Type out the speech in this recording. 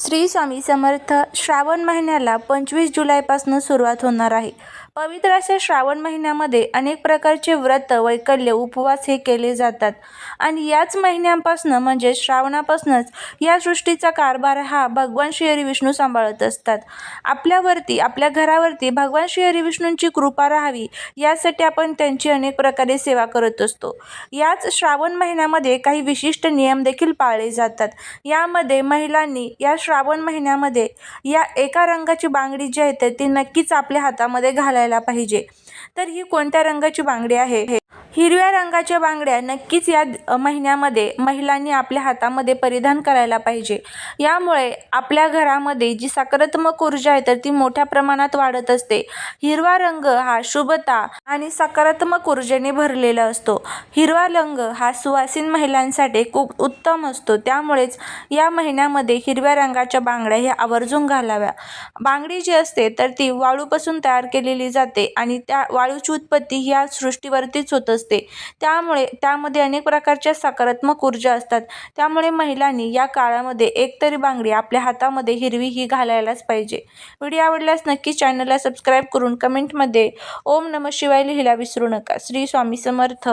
श्री स्वामी समर्थ श्रावण महिन्याला पंचवीस जुलैपासून सुरुवात होणार आहे. पवित्र अशा श्रावण महिन्यामध्ये अनेक प्रकारचे व्रत वैकल्य उपवास हे केले जातात. आणि याच महिन्यांपासनं म्हणजे श्रावणापासूनच या सृष्टीचा कारभार हा भगवान श्रीहरी विष्णू सांभाळत असतात. आपल्यावरती आपल्या घरावरती भगवान श्रीहरी विष्णूंची कृपा राहावी यासाठी आपण त्यांची अनेक प्रकारे सेवा करत असतो. याच श्रावण महिन्यामध्ये काही विशिष्ट नियम देखील पाळले जातात. यामध्ये महिलांनी या श्रावण महिन्यामध्ये या एका रंगाची बांगडी जी आहे ती नक्कीच आपल्या हातामध्ये घालायला पाहिजे. तर ही कोणत्या रंगाची बांगडी आहे? हिरव्या रंगाच्या बांगड्या नक्कीच या महिन्यामध्ये महिलांनी आपल्या हातामध्ये परिधान करायला पाहिजे. यामुळे आपल्या घरामध्ये जी सकारात्मक ऊर्जा आहे तर ती मोठ्या प्रमाणात वाढत असते. हिरवा रंग हा शुभता आणि सकारात्मक ऊर्जेने भरलेला असतो. हिरवा रंग हा सुवासीन महिलांसाठी खूप उत्तम असतो. त्यामुळेच या महिन्यामध्ये हिरव्या रंगाच्या बांगड्या ह्या आवर्जून घालाव्या. बांगडी जी असते तर ती वाळूपासून तयार केलेली जाते आणि त्या वाळूची उत्पत्ती ह्या सृष्टीवरतीच होत असते. त्यामुळे त्यामध्ये अनेक प्रकारच्या सकारात्मक ऊर्जा असतात. त्यामुळे महिलांनी या काळामध्ये एकतरी बांगडी आपल्या हातामध्ये हिरवी ही घालायलाच पाहिजे. व्हिडिओ आवडल्यास नक्की चॅनलला सबस्क्राईब करून कमेंटमध्ये ओम नम शिवाय लिहिला विसरू नका. श्री स्वामी समर्थ.